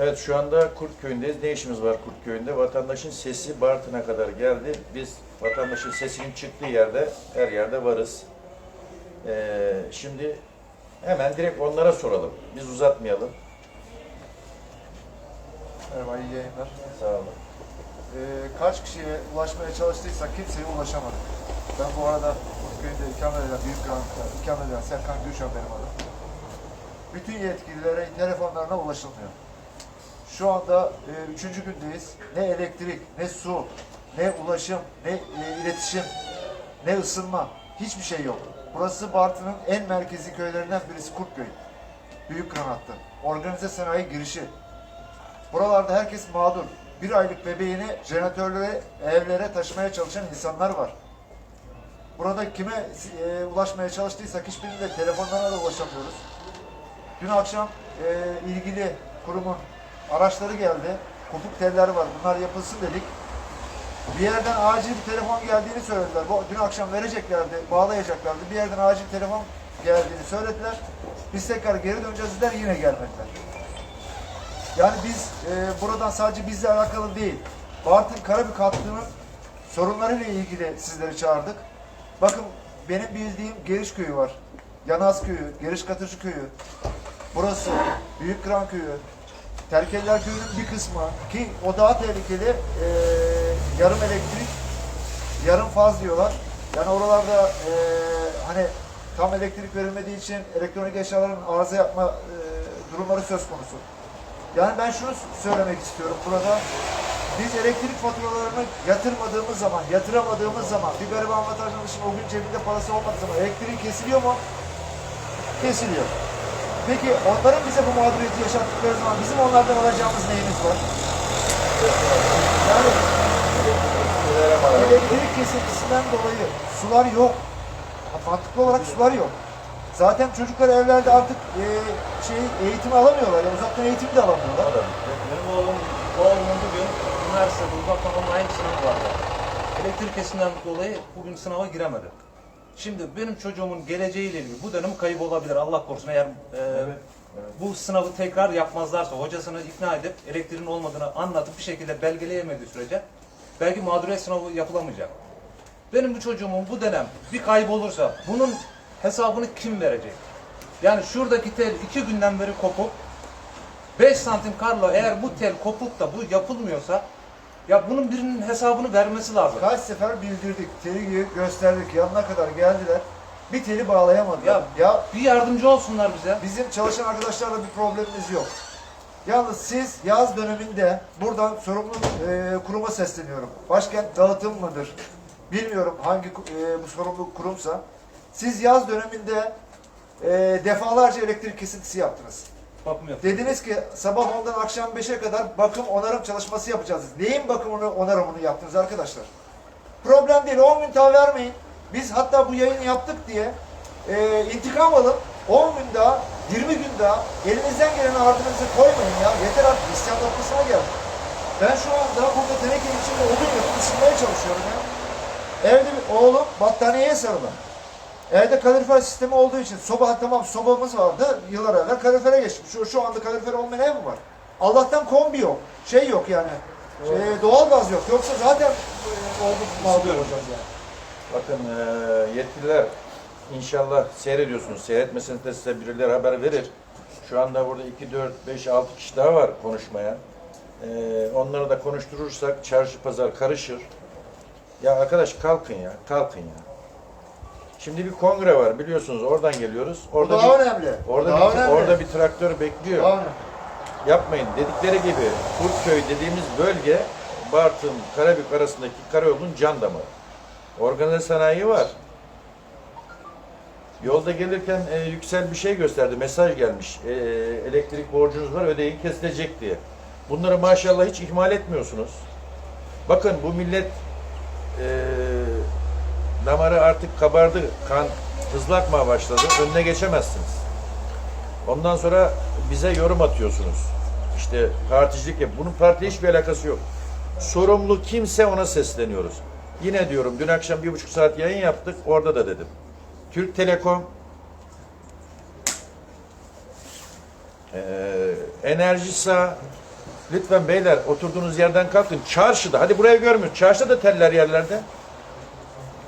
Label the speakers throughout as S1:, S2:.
S1: Evet şu anda Kurtköy'ündeyiz. Ne işimiz var Kurtköy'ünde? Vatandaşın sesi Bartın'a kadar geldi. Biz vatandaşın sesinin çıktığı yerde her yerde varız. Ee, şimdi hemen direkt onlara soralım. Biz uzatmayalım.
S2: Merhaba, iyi yayınlar.
S1: Sağ olun.
S2: Ee, kaç kişiye ulaşmaya çalıştıysak kimseye ulaşamadık. Ben bu arada köyünde ikamet eden, büyük Gran'da ikamet eden Serkan Gülşen benim adım. Bütün yetkililere telefonlarına ulaşılmıyor. Şu anda e, üçüncü gündeyiz. Ne elektrik, ne su, ne ulaşım, ne e, iletişim, ne ısınma. Hiçbir şey yok. Burası Bartın'ın en merkezi köylerinden birisi Kurtköy. Büyük Granat'ta. Organize sanayi girişi. Buralarda herkes mağdur. Bir aylık bebeğini jeneratörlere, evlere taşımaya çalışan insanlar var. Burada kime e, ulaşmaya çalıştıysak hiçbirine de telefonlarına da ulaşamıyoruz. Dün akşam e, ilgili kurumun araçları geldi. Kopuk teller var. Bunlar yapılsın dedik. Bir yerden acil bir telefon geldiğini söylediler. Bu, dün akşam vereceklerdi, bağlayacaklardı. Bir yerden acil telefon geldiğini söylediler. Biz tekrar geri döneceğiz dediler, yine gelmediler. Yani biz e, buradan sadece bizle alakalı değil, Bartın Karabük hattının sorunlarıyla ilgili sizleri çağırdık. Bakın benim bildiğim Geriş Köyü var. Yanaz Köyü, Geriş Katırcı Köyü. Burası, Büyük Kıran Köyü. Terkeliler Köyü'nün bir kısmı ki o daha tehlikeli e, yarım elektrik, yarım faz diyorlar. Yani oralarda e, hani tam elektrik verilmediği için elektronik eşyaların arıza yapma e, durumları söz konusu. Yani ben şunu söylemek istiyorum burada. Biz elektrik faturalarını yatırmadığımız zaman, yatıramadığımız zaman, bir gariban vatandaşın o gün cebinde parası olmadığı zaman elektriği kesiliyor mu? Kesiliyor. Peki onların bize bu mağduriyeti yaşattıkları zaman bizim onlardan alacağımız neyimiz var? Yani elektrik kesintisinden dolayı sular yok. Mantıklı olarak sular yok. Zaten çocuklar evlerde artık e, şey eğitim alamıyorlar. Yani uzaktan eğitim de alamıyorlar.
S3: Benim oğlum, oğlumun bugün üniversitede uzaktan online sınavı vardı. Elektrik kesiminden dolayı bugün sınava giremedi. Şimdi benim çocuğumun geleceğiyle ilgili bu dönem kayıp olabilir Allah korusun eğer e, bu sınavı tekrar yapmazlarsa hocasını ikna edip elektriğin olmadığını anlatıp bir şekilde belgeleyemediği sürece belki mağduriyet sınavı yapılamayacak. Benim bu çocuğumun bu dönem bir kayıp olursa bunun hesabını kim verecek? Yani şuradaki tel iki günden beri kopuk 5 santim karla eğer bu tel kopuk da bu yapılmıyorsa ya bunun birinin hesabını vermesi lazım.
S2: Kaç sefer bildirdik, teli gösterdik, yanına kadar geldiler. Bir teli bağlayamadılar.
S3: Ya-
S2: ya
S3: Bir yardımcı olsunlar bize.
S2: Bizim çalışan arkadaşlarla bir problemimiz yok. Yalnız siz yaz döneminde buradan sorumlu e, kuruma sesleniyorum. Başkent dağıtım mıdır? Bilmiyorum hangi e, bu sorumlu kurumsa. Siz yaz döneminde e, defalarca elektrik kesintisi yaptınız.
S3: Bakmıyor.
S2: Dediniz ki sabah 10'dan akşam 5'e kadar bakım onarım çalışması yapacağız. Neyin bakımını onarımını yaptınız arkadaşlar? Problem değil 10 gün daha vermeyin. Biz hatta bu yayını yaptık diye e, intikam alın 10 gün daha 20 gün daha elinizden gelen ardınızı koymayın ya. Yeter artık isyan noktasına geldik. Ben şu anda burada tenekenin içinde odun yapıp ısınmaya çalışıyorum ya. Evde bir oğlum battaniyeye sarılı. Evde kalorifer sistemi olduğu için soba tamam sobamız vardı yıllar evvel kalorifere geçmiş. Şu, şu anda kalorifer olmayan ev mi var? Allah'tan kombi yok. Şey yok yani. Şey, doğal gaz yok. Yoksa zaten e, olduk mağdur olacağız yani.
S1: Bakın eee, yetkililer inşallah seyrediyorsunuz. Seyretmeseniz de size birileri haber verir. Şu anda burada 2, 4, 5, 6 kişi daha var konuşmaya. Eee, onları da konuşturursak çarşı pazar karışır. Ya arkadaş kalkın ya, kalkın ya. Şimdi bir kongre var biliyorsunuz oradan geliyoruz. Orada
S2: daha
S1: bir,
S2: önemli.
S1: orada
S2: daha
S1: bir,
S2: önemli.
S1: orada bir traktör bekliyor.
S2: Daha önemli.
S1: Yapmayın. Dedikleri gibi Kurtköy dediğimiz bölge Bartın, Karabük arasındaki karayolun can damarı. Organize sanayi var. Yolda gelirken e, Yüksel bir şey gösterdi. Mesaj gelmiş. E, elektrik borcunuz var ödeyin kesilecek diye. Bunları maşallah hiç ihmal etmiyorsunuz. Bakın bu millet e, damarı artık kabardı. Kan hızlı akmaya başladı. Önüne geçemezsiniz. Ondan sonra bize yorum atıyorsunuz. İşte particilik yap. Bunun partiyle hiçbir alakası yok. Sorumlu kimse ona sesleniyoruz. Yine diyorum dün akşam bir buçuk saat yayın yaptık. Orada da dedim. Türk Telekom eee Enerjisa Lütfen beyler oturduğunuz yerden kalkın. Çarşıda, hadi buraya görmüyor. Çarşıda da teller yerlerde.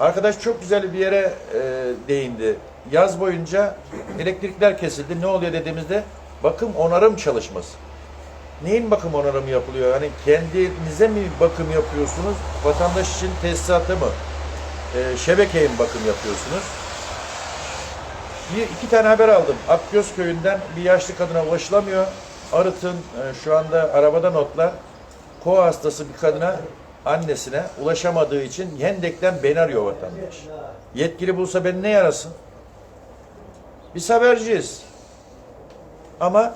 S1: Arkadaş çok güzel bir yere e, değindi. Yaz boyunca elektrikler kesildi. Ne oluyor dediğimizde bakım onarım çalışması. Neyin bakım onarımı yapılıyor? Hani kendinize mi bakım yapıyorsunuz? Vatandaş için tesisatı mı? E, şebekeye mi bakım yapıyorsunuz? Bir, iki tane haber aldım. Akgöz köyünden bir yaşlı kadına ulaşılamıyor. Arıt'ın e, şu anda arabada notlar. Koa hastası bir kadına annesine ulaşamadığı için Hendek'ten beni arıyor vatandaş. Yetkili bulsa beni ne yarasın? Biz haberciyiz. Ama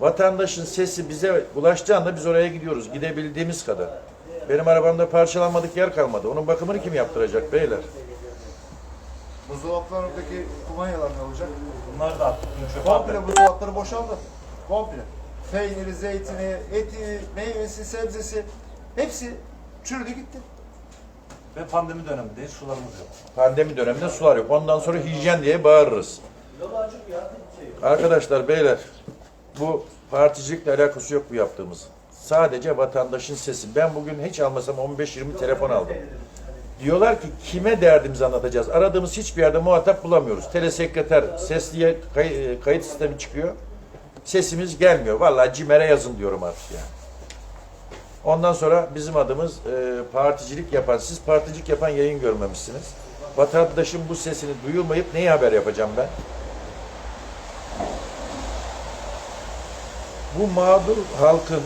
S1: vatandaşın sesi bize ulaştığı anda biz oraya gidiyoruz. Gidebildiğimiz kadar. Benim arabamda parçalanmadık yer kalmadı. Onun bakımını kim yaptıracak beyler?
S2: Buzdolaplarındaki kumanyalar ne olacak?
S3: Bunlar da artık çöpe
S2: Komple buzdolapları boşaldı. Komple. Peyniri, zeytini, eti, meyvesi, sebzesi hepsi çürüdü gitti.
S3: Ve pandemi dönemindeyiz. Sularımız yok.
S1: Pandemi döneminde sular yok. Ondan sonra hijyen diye bağırırız. Arkadaşlar, beyler, bu particilikle alakası yok bu yaptığımız. Sadece vatandaşın sesi. Ben bugün hiç almasam 15-20 telefon aldım. Diyorlar ki kime derdimizi anlatacağız? Aradığımız hiçbir yerde muhatap bulamıyoruz. Telesekreter sesliye kay- kayıt sistemi çıkıyor. Sesimiz gelmiyor. Vallahi CİMER'e yazın diyorum artık yani. Ondan sonra bizim adımız e, particilik yapan, siz particilik yapan yayın görmemişsiniz. Vatandaşın bu sesini duyulmayıp neyi haber yapacağım ben? Bu mağdur halkın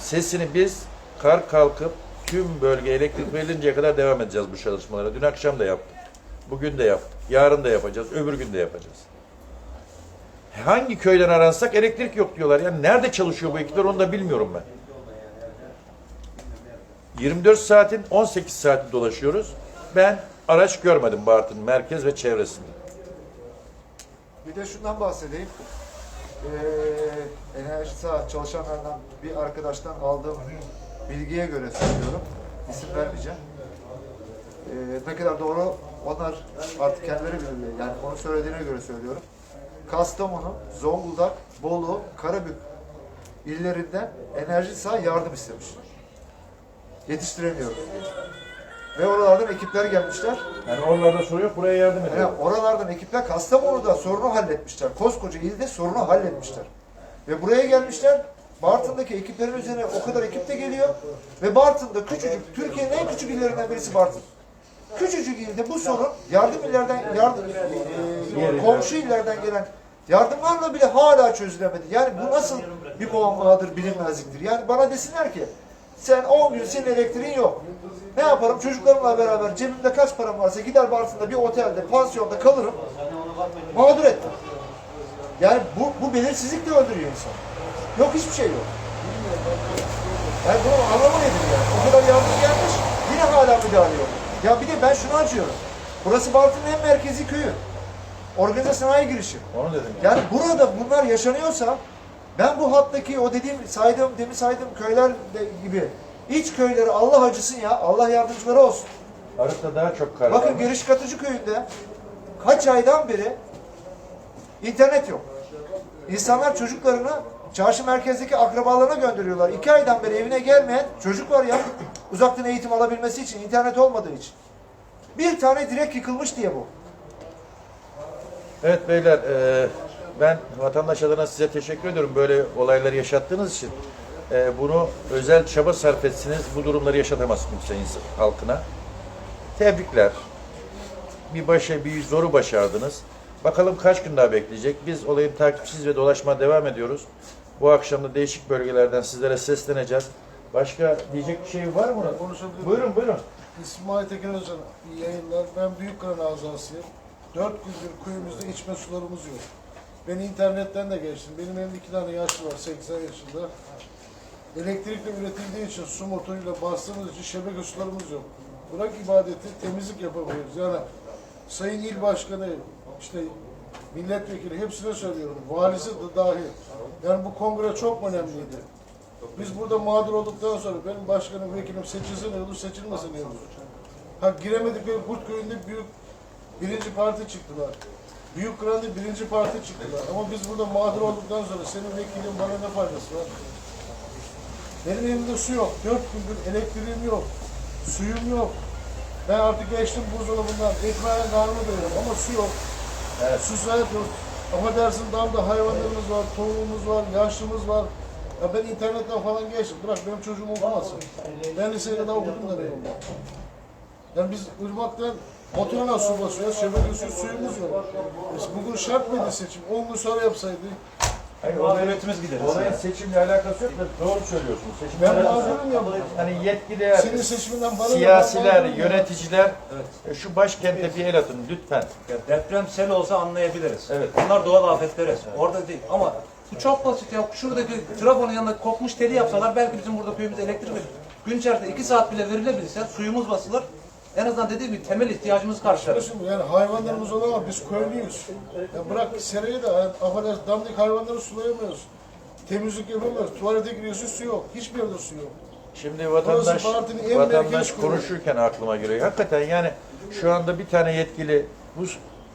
S1: sesini biz kar kalkıp tüm bölge elektrik verilinceye kadar devam edeceğiz bu çalışmalara. Dün akşam da yaptık. Bugün de yaptık. Yarın da yapacağız. Öbür gün de yapacağız. Hangi köyden aransak elektrik yok diyorlar. Yani nerede çalışıyor bu ekipler onu da bilmiyorum ben. 24 saatin 18 saati dolaşıyoruz. Ben araç görmedim Bartın merkez ve çevresinde.
S2: Bir de şundan bahsedeyim. Ee, enerji saha çalışanlardan bir arkadaştan aldığım bilgiye göre söylüyorum. İsim vermeyeceğim. Ee, ne kadar doğru onlar artık kendileri bilirler. Yani onu söylediğine göre söylüyorum. Kastamonu, Zonguldak, Bolu, Karabük illerinden enerji saha yardım istemiş. Yetiştiremiyoruz. Ve oralardan ekipler gelmişler.
S1: Yani oralarda soru yok buraya yardım
S2: Yani
S1: ediyor.
S2: oralardan ekipler Kastamonu'da sorunu halletmişler. Koskoca ilde sorunu halletmişler. Ve buraya gelmişler. Bartın'daki ekiplerin üzerine o kadar ekip de geliyor. Ve Bartın'da küçücük, Türkiye'nin en küçük illerinden birisi Bartın. Küçücük ilde bu sorun yardım illerden, yardım, e, komşu illerden gelen yardımlarla bile hala çözülemedi. Yani bu nasıl bir muammadır, bilinmezliktir. Yani bana desinler ki sen 10 gün senin elektriğin yok. Ne yaparım? Çocuklarımla beraber cebimde kaç param varsa gider Bartın'da bir otelde, pansiyonda kalırım. Mağdur ettim. Yani bu, bu belirsizlik de öldürüyor insan. Yok hiçbir şey yok. Yani bunu anlamı nedir yani? O kadar yardım gelmiş, yine hala müdahale yok. Ya bir de ben şunu acıyorum. Burası Bartın'ın en merkezi köyü. Organize sanayi girişi.
S1: Onu dedim.
S2: Yani burada bunlar yaşanıyorsa ben bu hattaki o dediğim saydığım demin saydığım köyler de gibi iç köyleri Allah acısın ya. Allah yardımcıları olsun.
S1: Arık'ta daha çok kar
S2: Bakın. Giriş Katıcı köyünde kaç aydan beri internet yok. İnsanlar çocuklarını çarşı merkezdeki akrabalarına gönderiyorlar. İki aydan beri evine gelmeyen çocuk var ya uzaktan eğitim alabilmesi için internet olmadığı için. Bir tane direk yıkılmış diye bu.
S1: Evet beyler, e, ben vatandaş adına size teşekkür ediyorum böyle olayları yaşattığınız için. E, bunu özel çaba sarf etsiniz, bu durumları yaşatamaz kimse insan- halkına. Tebrikler. Bir başa bir zoru başardınız. Bakalım kaç gün daha bekleyecek. Biz olayın takipsiz ve dolaşma devam ediyoruz. Bu akşam da değişik bölgelerden sizlere sesleneceğiz. Başka diyecek bir şey var mı?
S4: Konuşabilir
S1: Buyurun buyurun.
S4: İsmail Tekin Özen, iyi yayınlar. Ben Büyükkaran azasıyım. Dört gündür köyümüzde içme sularımız yok. Ben internetten de geçtim. Benim evimde iki tane yaşlı var, 80 yaşında. Elektrikle üretildiği için su motoruyla bastığımız için şebeke sularımız yok. Bırak ibadeti, temizlik yapamıyoruz. Yani Sayın İl Başkanı, işte milletvekili hepsine söylüyorum. Valisi de dahil. Yani bu kongre çok önemliydi. Biz burada mağdur olduktan sonra benim başkanım, vekilim seçilsin ne olur, seçilmesin ne olur. Ha giremedik ve Kurt köyünde büyük birinci parti çıktılar. Büyük Kıran'da birinci parti çıktılar. Ama biz burada mağdur olduktan sonra senin vekilin bana ne faydası var? Benim evimde su yok. Dört gündür elektriğim yok. Suyum yok. Ben artık geçtim buzdolabından. Ekmeğine karnımı doyuyorum ama su yok.
S1: Evet.
S4: Su sahip yok. Ama dersin damda hayvanlarımız var, tavuğumuz var, yaşlımız var. Ya ben internetten falan geçtim. Bırak benim çocuğum okumasın. Ben liseye kadar okudum da benim. Yani biz ırmaktan motoruna su basıyoruz, şebekesiz suyumuz yok. E bugün şart mıydı seçim? 10 gün sonra yapsaydı.
S1: Hayır,
S3: Mağduriyetimiz gideriz.
S1: Olayın seçimle alakası yok da doğru söylüyorsunuz. Seçimle
S4: Ben
S1: alakası yok.
S4: mağdurum ya.
S1: Hani yetkililer,
S4: Senin seçiminden bana
S1: siyasiler, yöneticiler
S3: Evet.
S1: e, şu başkente bir el atın lütfen.
S3: Ya deprem sel olsa anlayabiliriz.
S1: Evet.
S3: Bunlar doğal afetler. Orada değil. Ama bu çok basit ya. Şuradaki trafonun yanında kopmuş teli yapsalar belki bizim burada köyümüz elektrik verir. Gün içerisinde iki saat bile verilebilse suyumuz basılır. En azından dediğim gibi temel ihtiyacımızı karşılarız.
S4: Şimdi yani hayvanlarımız olan ama biz köylüyüz. Ya bırak serayı da yani affedersin damdaki hayvanları sulayamıyoruz. Temizlik yapamıyoruz. Tuvalete giriyorsun su yok. Hiçbir yerde su yok.
S1: Şimdi vatandaş
S4: en
S1: vatandaş
S4: merkez
S1: konuşurken aklıma geliyor. Hakikaten yani şu anda bir tane yetkili bu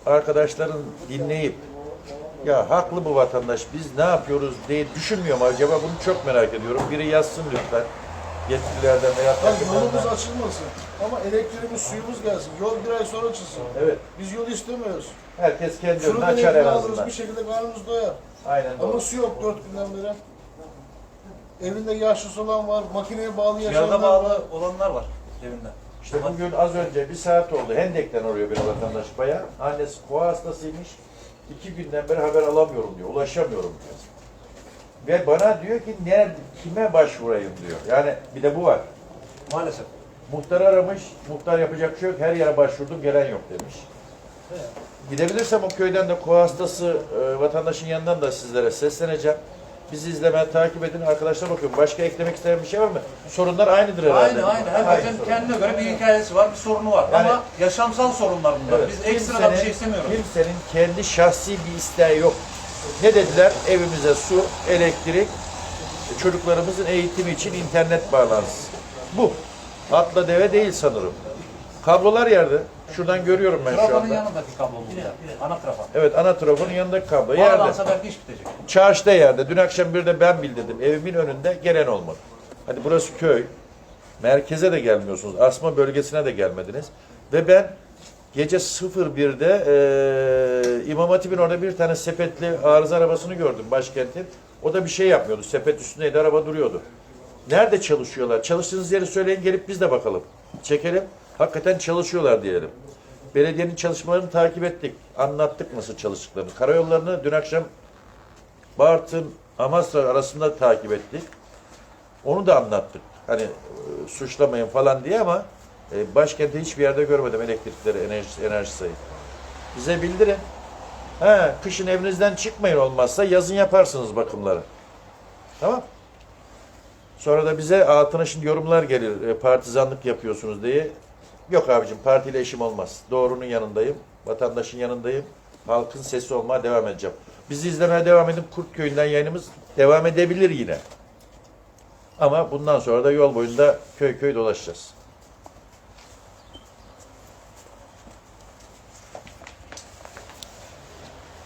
S1: arkadaşların dinleyip ya haklı bu vatandaş biz ne yapıyoruz diye düşünmüyor mu acaba bunu çok merak ediyorum. Biri yazsın lütfen yetkililerden veya
S4: Ya yolumuz
S1: takımlardan.
S4: açılmasın. Ama elektriğimiz, suyumuz gelsin. Yol bir ay sonra açılsın.
S1: Evet.
S4: Biz yol istemiyoruz.
S1: Herkes kendi önüne
S4: Şuradan
S1: açar en
S4: ekmeği alırız
S1: azından.
S4: bir şekilde karnımız doyar.
S1: Aynen
S4: Ama
S1: doğru.
S4: su yok dört günden beri. Evinde yaşlısı olan var, makineye bağlı yaşayanlar var.
S3: bağlı olanlar var evinde.
S1: İşte bugün az önce bir saat oldu. Hendek'ten arıyor bir vatandaş bayağı. Annesi koa hastasıymış. İki günden beri haber alamıyorum diyor. Ulaşamıyorum diyor. Ve bana diyor ki nerede, kime başvurayım diyor. Yani bir de bu var.
S3: Maalesef.
S1: Muhtar aramış, muhtar yapacak bir şey yok. Her yere başvurdum, gelen yok demiş. Gidebilirsem o köyden de koa hastası e, vatandaşın yanından da sizlere sesleneceğim. Bizi izlemeye takip edin. Arkadaşlar bakın başka eklemek isteyen bir şey var mı? Sorunlar aynıdır herhalde.
S3: Aynı aynı. Herkesin
S1: sorun.
S3: kendine göre bir hikayesi var, bir sorunu var.
S1: Yani-
S3: Ama yaşamsal sorunlar bunlar.
S1: Evet.
S3: Biz ekstra bir şey istemiyoruz.
S1: Kimsenin kendi şahsi bir isteği yok. Ne dediler? Evimize su, elektrik, çocuklarımızın eğitimi için internet bağlantısı. Bu. Atla deve değil sanırım. Kablolar yerde. Şuradan görüyorum ben şu
S3: Trafanın
S1: anda.
S3: yanındaki kablo burada. Ana trafa.
S1: Evet ana trafonun yanındaki kablo yerde.
S3: Bağlansa belki iş bitecek.
S1: Çarşıda yerde. Dün akşam bir de ben bildirdim. Evimin önünde gelen olmadı. Hadi burası köy. Merkeze de gelmiyorsunuz. Asma bölgesine de gelmediniz. Ve ben gece 01'de e, İmam Hatip'in orada bir tane sepetli arıza arabasını gördüm başkentin. O da bir şey yapmıyordu. Sepet üstündeydi. Araba duruyordu. Nerede çalışıyorlar? Çalıştığınız yeri söyleyin gelip biz de bakalım. Çekelim. Hakikaten çalışıyorlar diyelim. Belediyenin çalışmalarını takip ettik. Anlattık nasıl çalıştıklarını. Karayollarını dün akşam Bartın, Amasra arasında takip ettik. Onu da anlattık. Hani e, suçlamayın falan diye ama e, başkentte hiçbir yerde görmedim elektrikleri, enerji, enerji sayı. Bize bildirin. He, kışın evinizden çıkmayın olmazsa yazın yaparsınız bakımları. Tamam. Sonra da bize altına şimdi yorumlar gelir. e, partizanlık yapıyorsunuz diye. Yok abicim partiyle işim olmaz. Doğrunun yanındayım. Vatandaşın yanındayım. Halkın sesi olmaya devam edeceğim. Bizi izlemeye devam edin. Kurtköy'ünden yayınımız devam edebilir yine. Ama bundan sonra da yol boyunda köy köy dolaşacağız.